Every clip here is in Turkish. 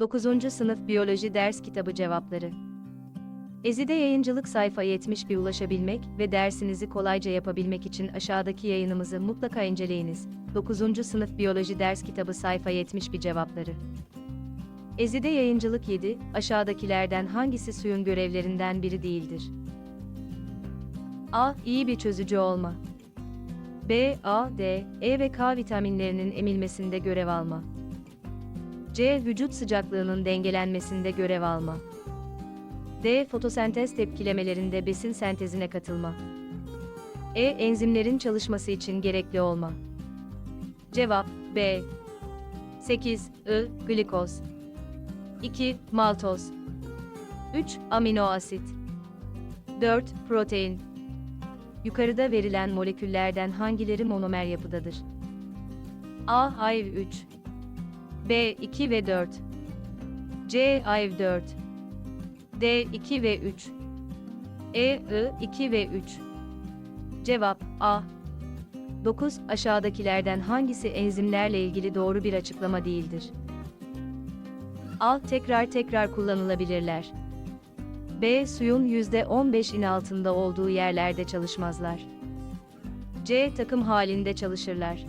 9. Sınıf Biyoloji Ders Kitabı Cevapları Ezide Yayıncılık sayfa 71 ulaşabilmek ve dersinizi kolayca yapabilmek için aşağıdaki yayınımızı mutlaka inceleyiniz. 9. Sınıf Biyoloji Ders Kitabı sayfa 71 cevapları Ezide Yayıncılık 7, aşağıdakilerden hangisi suyun görevlerinden biri değildir? A. İyi bir çözücü olma. B, A, D, E ve K vitaminlerinin emilmesinde görev alma. C. Vücut sıcaklığının dengelenmesinde görev alma. D. Fotosentez tepkilemelerinde besin sentezine katılma. E. Enzimlerin çalışması için gerekli olma. Cevap B. 8. I. Glikoz 2. Maltoz 3. Amino asit 4. Protein Yukarıda verilen moleküllerden hangileri monomer yapıdadır? A. Hayv 3 B. 2 ve 4 C. Hayv 4 D. 2 ve 3 E. I. 2 ve 3 Cevap A. 9. Aşağıdakilerden hangisi enzimlerle ilgili doğru bir açıklama değildir? A. Tekrar tekrar kullanılabilirler. B. Suyun %15'in altında olduğu yerlerde çalışmazlar. C. Takım halinde çalışırlar.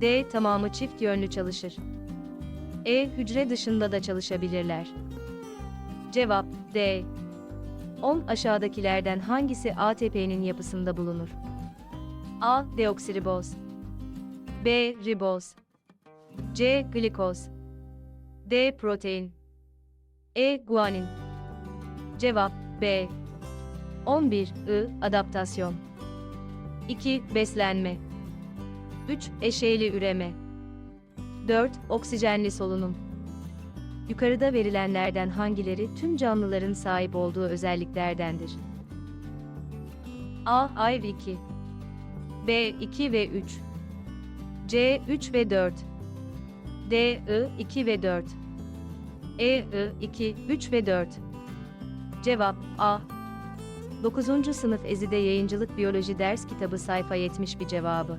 D. Tamamı çift yönlü çalışır. E. Hücre dışında da çalışabilirler. Cevap D. 10 aşağıdakilerden hangisi ATP'nin yapısında bulunur? A. Deoksiriboz B. Riboz C. Glikoz D. Protein E. Guanin Cevap B. 11. I. Adaptasyon 2. Beslenme 3. Eşeyli üreme 4. Oksijenli solunum Yukarıda verilenlerden hangileri tüm canlıların sahip olduğu özelliklerdendir? A. Ayv 2 B. 2 ve 3 C. 3 ve 4 D. I. 2 ve 4 E. I. 2, 3 ve 4 Cevap A. 9. Sınıf Ezide Yayıncılık Biyoloji Ders Kitabı sayfa 71 cevabı.